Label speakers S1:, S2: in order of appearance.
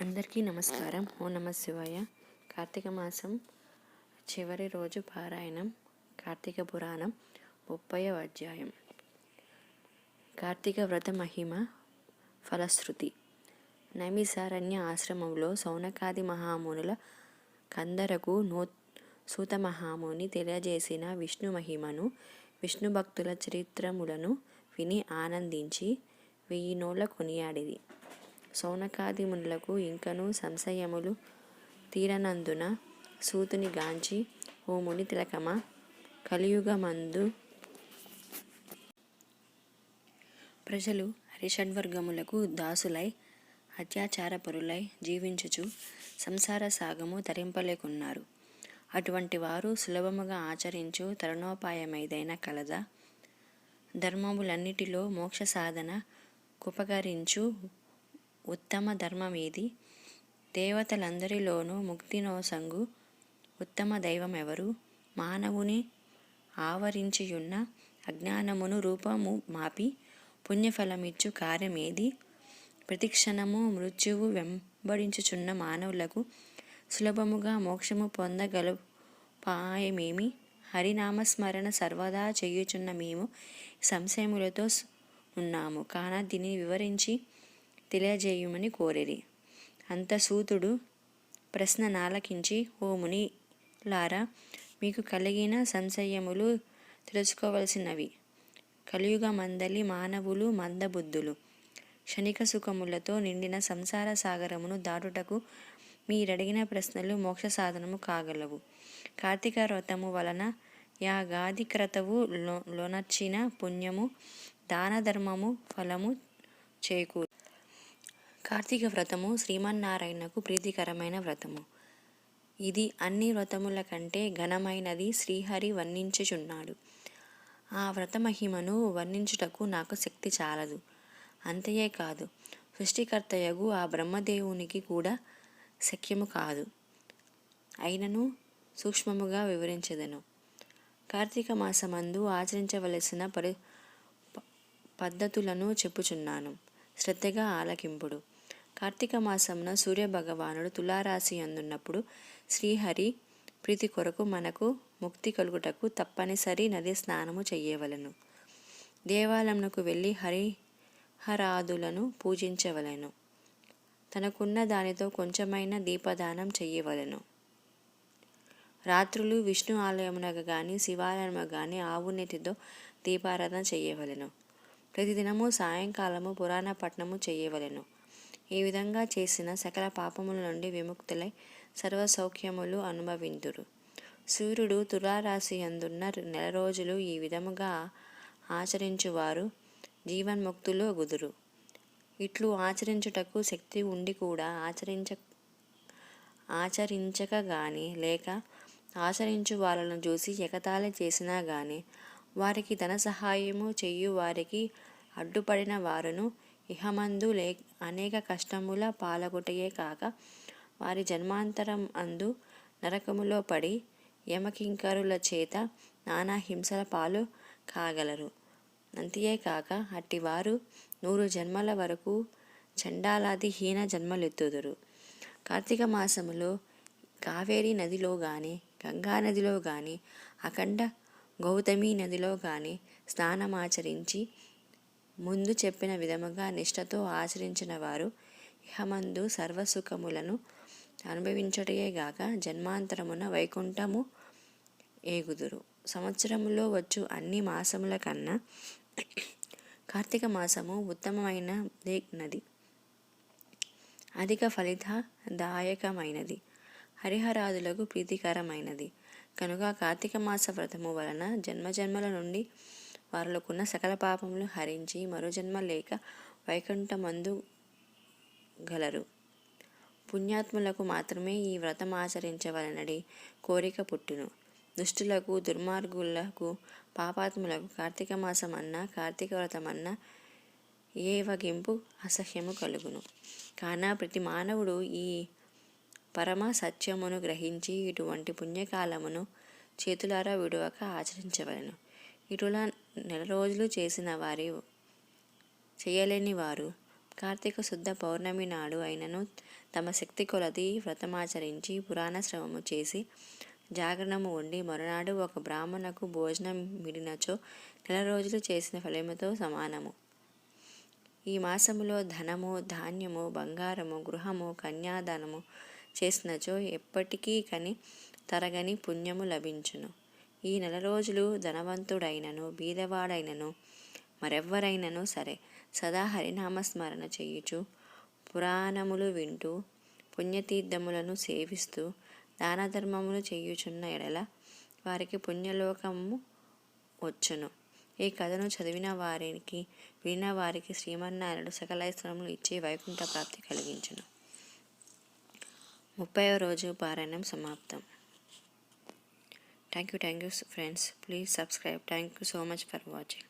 S1: అందరికీ నమస్కారం. ఓ నమ శివాయ. కార్తీక మాసం చివరి రోజు పారాయణం కార్తీక పురాణం ముప్పైవ అధ్యాయం. కార్తీక వ్రత మహిమ ఫలశ్రుతి. నైమిసారణ్య ఆశ్రమంలో సౌనకాది మహామునుల కందరకు నో సూత మహాముని తెలియజేసిన విష్ణు మహిమను విష్ణు భక్తుల చరిత్రములను విని ఆనందించి వెయ్యి నోళ్ళ కొనియాడిది సౌనకాదిమునులకు ఇంకను సంశయములు తీరనందున సూతుని గాంచి ఓ ముని తిలకమ కలియుగమందు ప్రజలు హరిషడ్వర్గములకు దాసులై అత్యాచారపరులై జీవించుచు సంసార సాగము తరింపలేకున్నారు. అటువంటి వారు సులభముగా ఆచరించు తరుణోపాయమైదైన కలద ధర్మములన్నిటిలో మోక్ష సాధన కుపకరించు ఉత్తమ ధర్మమేది దేవతలందరిలోనూ ముక్తినోసంగు ఉత్తమ దైవం ఎవరు? మానవుని ఆవరించియున్న అజ్ఞానమును రూపము మాపి పుణ్యఫలమిచ్చు కార్యమేది? ప్రతిక్షణము మృత్యువు వెంబడించుచున్న మానవులకు సులభముగా మోక్షము పొందగల పాయమేమి హరినామస్మరణ సర్వదా చేయుచున్న మేము సంశయములతో ఉన్నాము. కాన దీనిని వివరించి తెలియజేయమని కోరిరి. అంత సూతుడు ప్రశ్న నాలకించి ఓ ముని లారా మీకు కలిగిన సంశయములు తెలుసుకోవలసినవి. కలియుగ మందలి మానవులు మందబుద్ధులు. క్షణిక సుఖములతో నిండిన సంసార సాగరమును దాటుటకు మీరడిగిన ప్రశ్నలు మోక్ష సాధనము కాగలవు. కార్తీక వ్రతము వలన యాగాది క్రతవు లో లోనర్చిన పుణ్యము దాన ధర్మము ఫలము చేకూరు. కార్తీక వ్రతము శ్రీమన్నారాయణకు ప్రీతికరమైన వ్రతము. ఇది అన్ని వ్రతముల కంటే ఘనమైనది శ్రీహరి వర్ణించుచున్నాడు. ఆ వ్రత మహిమను వర్ణించుటకు నాకు శక్తి చాలదు. అంతయే కాదు సృష్టికర్తయగు ఆ బ్రహ్మదేవునికి కూడా శక్యము కాదు. అయినను సూక్ష్మముగా వివరించదను. కార్తీక మాసమందు ఆచరించవలసిన పరి పద్ధతులను చెప్పుచున్నాను. శ్రద్ధగా ఆలకింపుడు. కార్తీక మాసమున సూర్య భగవానుడు తులారాశి అందున్నప్పుడు శ్రీహరి ప్రీతి కొరకు మనకు ముక్తి కలుగుటకు తప్పనిసరి నది స్నానము చేయవలను దేవాలయమునకు వెళ్ళి హరిహరాదులను పూజించవలెను. తనకున్న దానితో కొంచెమైన దీపదానం చేయవలను రాత్రులు విష్ణు ఆలయమునకు కానీ శివాలయము కానీ ఆవు దీపారాధన చేయవలను ప్రతిదినము సాయంకాలము పురాణ పట్నము చేయవలను ఈ విధంగా చేసిన సకల పాపముల నుండి విముక్తులై సర్వ సౌఖ్యములు అనుభవింతురు సూర్యుడు తులారాశి అందున్న నెల రోజులు ఈ విధముగా ఆచరించువారు. జీవన్ముక్తులు గుదురు ఇట్లు ఆచరించుటకు శక్తి ఉండి కూడా ఆచరించ ఆచరించక గాని లేక ఆచరించు వాళ్ళను చూసి ఎగతాళి చేసినా గాని వారికి ధన సహాయము చెయ్యు వారికి అడ్డుపడిన వారును ఇహమందు లే అనేక కష్టముల పాలగుటయే కాక వారి జన్మాంతరం అందు నరకములో పడి యమకింకరుల చేత నానా హింసల పాలు కాగలరు. అంతియే కాక అట్టివారు నూరు జన్మల వరకు చండాలాది హీన జన్మలెత్తుదురు. కార్తీక మాసములో కావేరీ నదిలో గాని గంగా నదిలో గాని అఖండ గౌతమి నదిలో గాని స్నానమాచరించి ముందు చెప్పిన విధముగా నిష్ఠతో ఆచరించిన వారు ఇహమందు సర్వసుఖములను అనుభవించటయేగాక జన్మాంతరమున వైకుంఠము ఏగుదురు. సంవత్సరములో వచ్చు అన్ని మాసముల కన్నా కార్తీక మాసము ఉత్తమమైన నది అధిక ఫలితదాయకమైనది. హరిహరాదులకు ప్రీతికరమైనది. కనుక కార్తీక మాస వ్రతము వలన జన్మజన్మల నుండి వారులకున్న సకల పాపములు హరించి మరో జన్మ లేక వైకుంఠమందు గలరు. పుణ్యాత్ములకు మాత్రమే ఈ వ్రతం ఆచరించవలనడి కోరిక పుట్టును. దుష్టులకు దుర్మార్గులకు పాపాత్ములకు కార్తీక మాసం అన్న కార్తీక వ్రతం అన్నా ఏ వగింపు అసహ్యము కలుగును. కాన ప్రతి మానవుడు ఈ పరమ సత్యమును గ్రహించి ఇటువంటి పుణ్యకాలమును చేతులారా విడువక ఆచరించవలను. ఇటులా నెల రోజులు చేసిన వారి చేయలేని వారు. కార్తీక శుద్ధ పౌర్ణమి నాడు అయినను తమ శక్తి కొలది వ్రతమాచరించి పురాణ శ్రమము చేసి జాగరణము ఉండి మరునాడు ఒక బ్రాహ్మణకు భోజనం మిడినచో నెల రోజులు చేసిన ఫలముతో సమానము. ఈ మాసములో ధనము ధాన్యము బంగారము గృహము కన్యాదానము చేసినచో ఎప్పటికీ కని తరగని పుణ్యము లభించును. ఈ నెల రోజులు ధనవంతుడైనను బీదవాడైనను మరెవ్వరైనను సరే సదా హరినామస్మరణ చేయుచు. పురాణములు వింటూ పుణ్యతీర్థములను సేవిస్తూ దాన ధర్మములు చేయుచున్న ఎడల వారికి పుణ్యలోకము వచ్చును. ఈ కథను చదివిన వారికి విన్న వారికి శ్రీమన్నారాయణుడు సకలైశ్వరములు ఇచ్చి వైకుంఠ ప్రాప్తి కలిగించును. ముప్పైవ రోజు పారాయణం సమాప్తం. Thank you, thank you friends. Please subscribe. Thank you so much for watching.